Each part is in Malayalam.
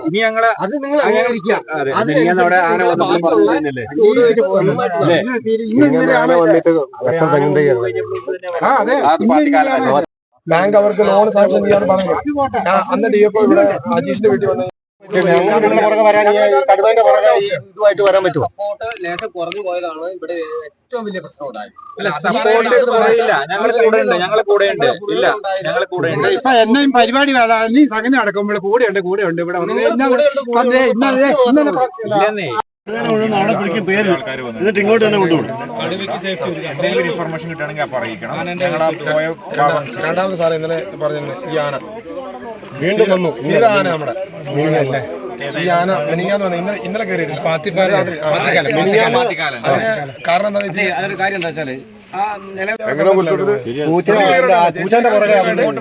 ഇനി ഞങ്ങൾ അത് നിങ്ങൾ. ബാങ്ക് അവർക്ക് ലോൺ സാങ്ഷൻ ചെയ്യാന്ന് പറഞ്ഞു അന്ന് ഡി എഫ് ഇവിടെ അജീഷിന്റെ വീട്ടിൽ വന്ന് ഇതുമായിട്ട് വരാൻ പറ്റുമോ? സപ്പോർട്ട് ലേശം കുറഞ്ഞു പോയതാണ്. ഇവിടെ ഏറ്റവും വലിയ പ്രശ്നം ഉണ്ടായത് അല്ല സപ്പോർട്ട് പറയില്ല ഞങ്ങൾ കൂടെ ഉണ്ട് ഞങ്ങൾ കൂടെ ഉണ്ട്. ഇല്ല ഞങ്ങൾ കൂടെ ഉണ്ട്. ഇപ്പൊ എന്നെയും പരിപാടി നീ സംഗതി നടക്കുമ്പോൾ കൂടെ ഉണ്ട് കൂടെ ഉണ്ട് ഇവിടെ ഇന്നലെ ഇന്നലെ എന്നിട്ട് ഇങ്ങോട്ട് തന്നെ കൊണ്ടുപോകും എന്തെങ്കിലും ഇൻഫർമേഷൻ കിട്ടുകയാണെങ്കിൽ അപ്പൊ അറിയിക്കണം ഞങ്ങൾ പോയ രണ്ടാമത് സാറേ ഇന്നലെ പറഞ്ഞിരുന്നു ഈ ആന. വീണ്ടും വന്നു. സ്ഥിര ആന നമ്മുടെ. ഈ ആന മെനിങ്ങാന്ന് പറഞ്ഞ ഇന്നലെ ഇന്നലെ അതിന് കാരണം എന്താ വെച്ചാൽ അതൊരു കാര്യം എന്താ വെച്ചാൽ പൂച്ചന്റെ പുറകെ അങ്ങോട്ട്.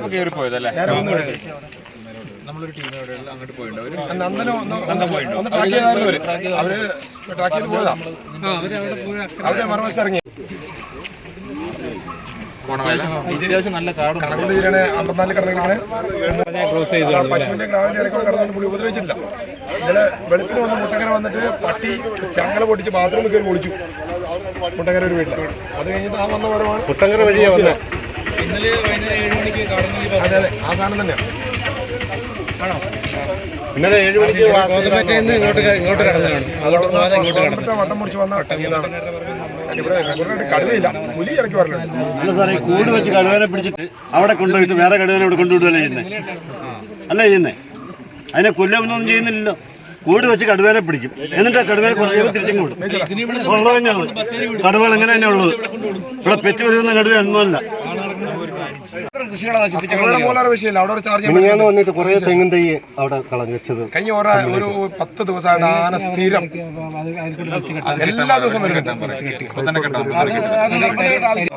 നമ്മളൊരു ടീമിനോട് പോയിട്ടുണ്ട്. അവർ അവർ ട്രാക്ക് ചെയ്ത് പോയതാ. അവർ മറുവശം ഇറങ്ങി. അമ്പത്തിനാല് പശുവിന്റെ ഗ്രാവിന്റെ ഇടയ്ക്കൂടെ കടന്നുകൊണ്ട് പുള്ളി ഉപദ്രവിച്ചിട്ടില്ല. ഇന്നലെ വെളുപ്പിന് വന്ന് മുട്ടക്കര വന്നിട്ട് പട്ടി ചങ്ങല പൊട്ടിച്ച് ബാത്റൂമിൽ കയറി ഒളിച്ചു മുട്ടക്കര ഒരു വീട്ടിൽ അത് കഴിഞ്ഞിട്ട് ആ വന്ന ഓരോ പുട്ടങ്കര വഴിയാ വന്നത് അതെ അതെ. ആ സാധനം തന്നെയാണ് ഇന്നലെ ഏഴ് മണിക്ക് ഇങ്ങോട്ട് ഇങ്ങോട്ട് കടന്നു അതുകൊണ്ട് വട്ടം മുറിച്ച് വന്ന. അല്ല സാറേ ഈ കൂട് വെച്ച് കടുവേനെ പിടിച്ചിട്ട് അവിടെ കൊണ്ടുപോയിട്ട് വേറെ കടുവേനെ ഇവിടെ കൊണ്ടുവിടുകയല്ലേ ചെയ്യുന്നത് അല്ല ചെയ്യുന്നേ? അതിനെ കൊല്ലമൊന്നും ചെയ്യുന്നില്ലല്ലോ. കൂട് വെച്ച് കടുവേനെ പിടിക്കും. എന്നിട്ട് കടുവേനെ കുറച്ച് തിരിച്ചും കൂടും ഉള്ളത് തന്നെയാണ് കടുവകൾ എങ്ങനെ തന്നെ ഉള്ളത്? ഇവിടെ പെറ്റ് വരുന്ന കടുവ ഒന്നുമല്ല. വിഷയമില്ല. അവിടെ ഒരു ചാർജ് മിനിഞ്ഞാന്ന് വന്നിട്ട് കുറെ തെങ്ങും തൈ അവിടെ കളഞ്ഞു വെച്ചത്. കഴിഞ്ഞ ഒരാ ഒരു പത്ത് ദിവസമായിട്ട് ആന സ്ഥിരം. എല്ലാ ദിവസവും വരുന്നുണ്ട്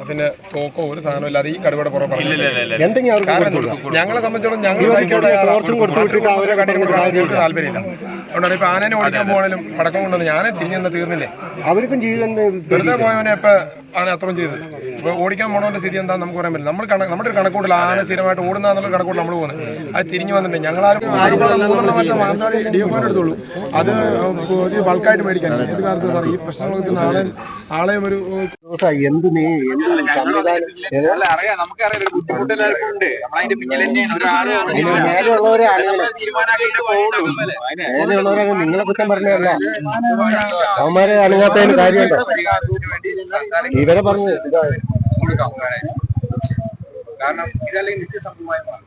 പിന്നെ തോക്കോ ഒരു സാധനം ഇല്ലാതെ ഈ കടുവയുടെ പുറം എന്തെങ്കിലും ഞങ്ങളെ സംബന്ധിച്ചോളം ഞങ്ങൾ കൊടുത്തു വിട്ടിട്ട് അവരെ കണ്ടിട്ട് കാര്യമില്ല. താല്പര്യമില്ല. അതുകൊണ്ടാണ് ഇപ്പൊ ആനേനെ ഓടിക്കാൻ പോകണേലും പടക്കം കൊണ്ടുവന്ന് ഞാനേ തിരിഞ്ഞെന്ന് തീർന്നില്ലേ? അവർക്കും ജീവിതം വെറുതെ പോയവനെ ഇപ്പൊ ആന അത്രയും ചെയ്ത് ഇപ്പൊ ഓടിക്കാൻ പോണവന്റെ സ്ഥിതി എന്താ നമുക്ക് പറയാൻ പറ്റില്ല. നമ്മൾ നമ്മുടെ ഒരു കണക്കൂട്ടില്ല ആന സ്ഥിരമായിട്ട് ഓടുന്ന എന്നുള്ള കണക്കൂടിൽ നമ്മൾ പോകുന്നത്. അത് തിരിഞ്ഞു വന്നിട്ടുണ്ട് ഞങ്ങളാരും ഡി എഫ് എടുത്തോളൂ അത് ബൾക്കായിട്ട് മേടിക്കാൻ. ഏത് കാലത്ത് സാർ ഈ പ്രശ്നങ്ങൾക്ക് നാളെ നാളെയും ഒരു എന്ത് നീ എന്ത് അറിയാം. നമുക്കറിയാം. ഒരു ബുദ്ധിമുട്ട് എല്ലാവർക്കും ഉണ്ട് നമ്മളതിന്റെ പിന്നിൽ തന്നെയാണ്. ഒരാൾ മേലെയുള്ളവരെ തീരുമാനമാക്കിയിട്ട് മേലെയുള്ളവരെ നിങ്ങളെ കുറ്റം പറഞ്ഞതല്ല. അവന്മാരെ അണങ്ങാത്തതിന് കാര്യമുണ്ടോ? ഇവരെ പറഞ്ഞു. കാരണം ഇതല്ലെങ്കിൽ നിത്യസംഭവമായി മാറും.